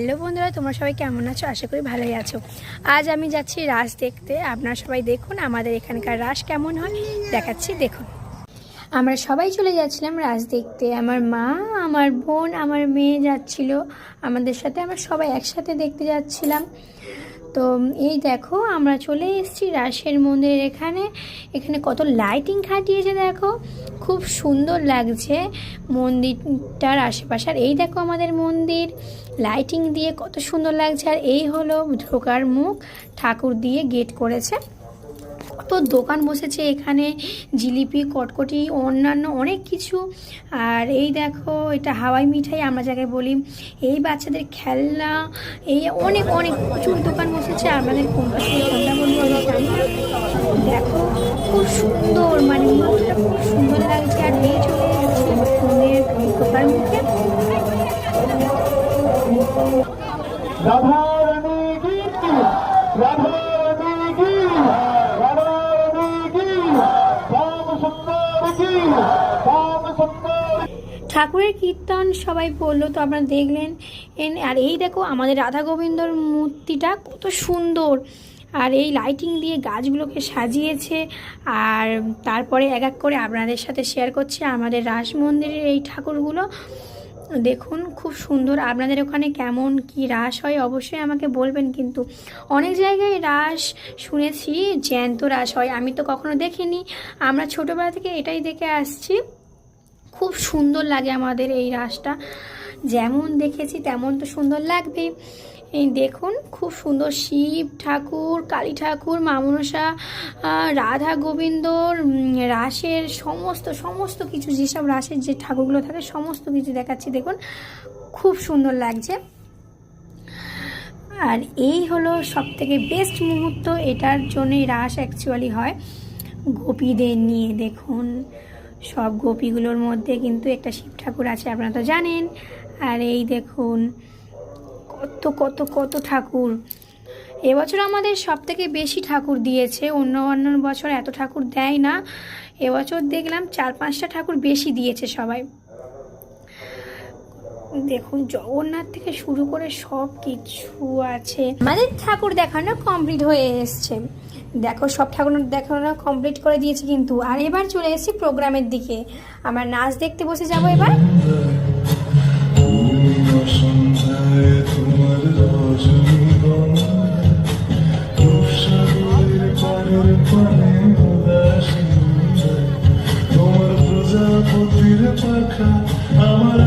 Hello বন্ধুরা, তোমরা সবাই কেমন আছো? আশা করি ভালোই আছো। আজ আমি যাচ্ছি রাস দেখতে। আপনারা সবাই দেখুন, আমাদের এখানকার রাস কেমন হয়, দেখাচ্ছি, দেখুন। আমরা সবাই চলে যাচ্ছিলাম রাস দেখতে। আমার মা, আমার বোন, আমার মেয়ে যাচ্ছিল। আমাদের সাথে আমরা সবাই একসাথে দেখতে যাচ্ছিলাম। তো এই দেখো, আমরা চলে এসেছি রাসের মন্দিরের এখানে। এখানে কত লাইটিং খাটিয়েছে দেখো। খুব সুন্দর লাগছে মন্দিরটার আশেপাশে। আর এই দেখো আমাদের মন্দির লাইটিং দিয়ে কত সুন্দর লাগছে। আর এই হলো ঢোকার মুখ, ঠাকুর দিয়ে গেট করেছে। কত দোকান বসেছে এখানে, জিলিপি, কটকটি, অন্যান্য অনেক কিছু। আর এই দেখো, এটা হাওয়াই মিঠাই আমরা যাকে বলি। এই বাচ্চাদের খেলনা, এই অনেক অনেক প্রচুর দোকান বসেছে। আমাদের কোনটা কোনটা। দেখো, খুব সুন্দর মানে খুব সুন্দর লাগছে। আর এই চলে মুখে রাধা রানী কি রাধা রানী কি রাধা রানী কি শ্যাম সুন্দর কি শ্যাম সুন্দর ঠাকুরের কীর্তন সবাই বলল, তো আপনারা দেখলেন। আর এই দেখো আমাদের রাধা গোবিন্দর মূর্তিটা কত সুন্দর। আর এই লাইটিং দিয়ে গাছগুলোকে সাজিয়েছে। আর তারপরে এক এক করে আপনাদের সাথে শেয়ার করছি আমাদের রাস মন্দিরের এই ঠাকুরগুলো। দেখুন, খুব সুন্দর। আপনাদের ওখানে কেমন কি রাস হয় অবশ্যই আমাকে বলবেন, কিন্তু অনেক জায়গায় রাস শুনেছি, জ্যান্ত রাস হয়। আমি তো কখনো দেখিনি। আমরা ছোটোবেলা থেকে এটাই দেখে আসছি। খুব সুন্দর লাগে আমাদের এই রাসটা। যেমন দেখেছি তেমন তো সুন্দর লাগবে। এই দেখুন, খুব সুন্দর শিব ঠাকুর, কালী ঠাকুর মামনসা রাধা গোবিন্দর রাসের সমস্ত সমস্ত কিছু, যেসব রাসের যে ঠাকুরগুলো থাকে, সমস্ত কিছু দেখাচ্ছি। দেখুন, খুব সুন্দর লাগছে। আর এই হলো সব থেকে বেস্ট মুহূর্ত, এটার জন্যই রাস অ্যাকচুয়ালি হয়। গোপীদের নিয়ে, দেখুন। সব গোপীগুলোর মধ্যে কিন্তু একটা শিব ঠাকুর আছে, আপনারা তো জানেন। আর এই দেখুন, কত কত কত ঠাকুর। এবছর আমাদের সব থেকে বেশি ঠাকুর দিয়েছে, অন্য অন্য বছর এত ঠাকুর দেয় না। এবছর দেখলাম চার, পাঁচটা ঠাকুর বেশি দিয়েছে সবাই। দেখুন, জগন্নাথ থেকে শুরু করে সব কিছু আছে। আমাদের ঠাকুর দেখানো কমপ্লিট হয়ে এসছে। দেখো, সব ঠাকুরের দেখানো কমপ্লিট করে দিয়েছি কিন্তু। আর এবার চলে এসেছি প্রোগ্রামের দিকে। আমার নাচ দেখতে বসে যাব এবার। আমার